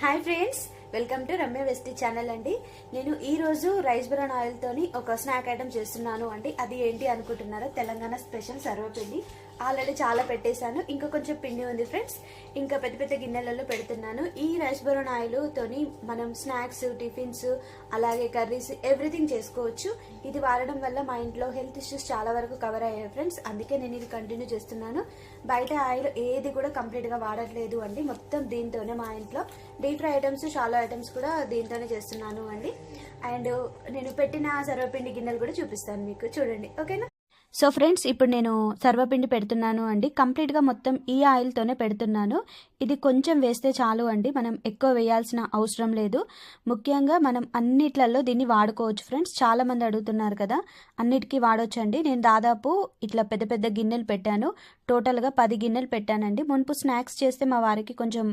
Hi friends welcome to Ramya వెస్టీ channel అండి. నేను ఈ రోజు రైస్ బ్రౌన్ ఆయిల్తోని ఒక స్నాక్ ఐటమ్ చేస్తున్నాను. అండి అది ఏంటి అనుకుంటున్నారా తెలంగాణ స్పెషల్ సర్వపిండి. ఆల్రెడీ చాలా పెట్టేశాను. ఇంకా కొంచెం పిండి ఉంది ఫ్రెండ్స్. ఇంకా పెద్ద పెద్ద గిన్నెలలో పెడుతున్నాను. ఈ రైస్ బ్రౌన్ ఆయిల్ తోని మనం స్నాక్స్ టిఫిన్స్ అలాగే కర్రీస్ ఎవ్రీథింగ్ చేసుకోవచ్చు. ఇది వాడడం వల్ల మా ఇంట్లో హెల్త్ ఇష్యూస్ చాలా వరకు కవర్ అయ్యాయి ఫ్రెండ్స్. అందుకే నేను ఇది కంటిన్యూ చేస్తున్నాను. బయట ఆయిల్ ఏది కూడా కంప్లీట్గా వాడట్లేదు అండి. మొత్తం దీంతోనే మా ఇంట్లో. డీప్ ఫ్రై ఐటమ్స్ చాలా ఐటమ్స్ కూడా దీంతోనే చేస్తున్నాను అండి. అండ్ నేను పెట్టిన సర్వపిండి గిన్నెలు కూడా చూపిస్తాను మీకు. చూడండి. ఓకేనా? సో ఫ్రెండ్స్ ఇప్పుడు నేను సర్వపిండి పెడుతున్నాను అండి. కంప్లీట్గా మొత్తం ఈ ఆయిల్తోనే పెడుతున్నాను. ఇది కొంచెం వేస్తే చాలు అండి. మనం ఎక్కువ వేయాల్సిన అవసరం లేదు. ముఖ్యంగా మనం అన్నిట్లలో దీన్ని వాడుకోవచ్చు ఫ్రెండ్స్. చాలామంది అడుగుతున్నారు కదా అన్నిటికీ వాడొచ్చు అండి నేను దాదాపు ఇట్లా పెద్ద పెద్ద గిన్నెలు పెట్టాను. టోటల్గా పది గిన్నెలు పెట్టానండి. మునుపు స్నాక్స్ చేస్తే మా వారికి కొంచెం